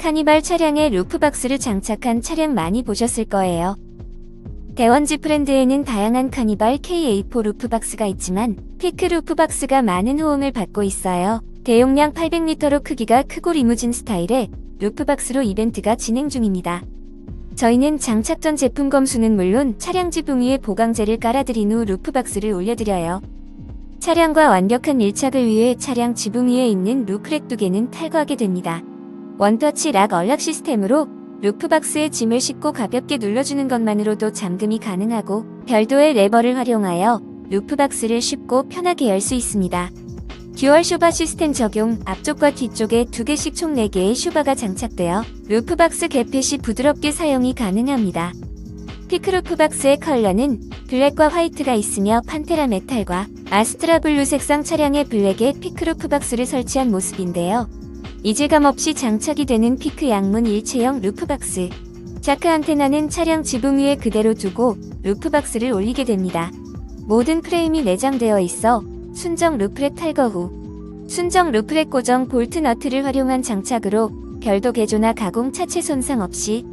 카니발 차량에 루프박스를 장착한 차량 많이 보셨을 거예요. 대원지 브랜드에는 다양한 카니발 KA4 루프박스가 있지만 피크 루프박스가 많은 호응을 받고 있어요. 대용량 800리터로 크기가 크고 리무진 스타일의 루프박스로 이벤트가 진행 중입니다. 저희는 장착 전 제품 검수는 물론 차량 지붕 위에 보강재를 깔아드린 후 루프박스를 올려드려요. 차량과 완벽한 밀착을 위해 차량 지붕 위에 있는 루크렉 두 개는 탈거하게 됩니다. 원터치 락 얼락 시스템으로 루프박스에 짐을 싣고 가볍게 눌러주는 것만으로도 잠금이 가능하고 별도의 레버를 활용하여 루프박스를 쉽고 편하게 열 수 있습니다. 듀얼 쇼바 시스템 적용 앞쪽과 뒤쪽에 두 개씩 총 4개의 쇼바가 장착되어 루프박스 개폐 시 부드럽게 사용이 가능합니다. 피크루프박스의 컬러는 블랙과 화이트가 있으며 판테라 메탈과 아스트라 블루 색상 차량의 블랙에 피크루프박스를 설치한 모습인데요. 이질감 없이 장착이 되는 피크 양문 일체형 루프박스. 자크 안테나는 차량 지붕 위에 그대로 두고 루프박스를 올리게 됩니다. 모든 프레임이 내장되어 있어 순정 루프렉 탈거 후 순정 루프렉 고정 볼트 너트를 활용한 장착으로 별도 개조나 가공 차체 손상 없이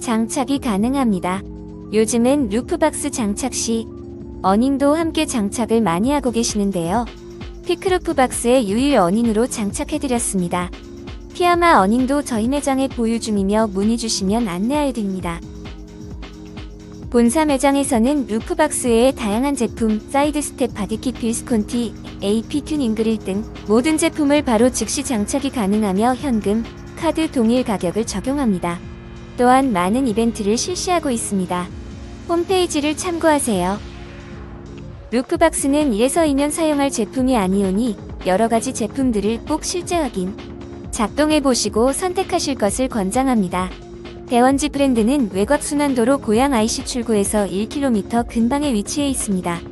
장착이 가능합니다. 요즘엔 루프박스 장착 시 어닝도 함께 장착을 많이 하고 계시는데요. 피크루프박스에 유일 어닝으로 장착해드렸습니다. 피아마 어닝도 저희 매장에 보유 중이며 문의 주시면 안내해드립니다. 본사 매장에서는 루프박스 외에 다양한 제품, 사이드 스텝 바디킷 빌스콘티, AP 튜닝 그릴 등 모든 제품을 바로 즉시 장착이 가능하며 현금, 카드 동일 가격을 적용합니다. 또한 많은 이벤트를 실시하고 있습니다. 홈페이지를 참고하세요. 루프박스는 1에서 2년 사용할 제품이 아니오니 여러 가지 제품들을 꼭 실제 확인, 작동해 보시고 선택하실 것을 권장합니다. 대원지 브랜드는 외곽 순환도로 고양 IC 출구에서 1km 근방에 위치해 있습니다.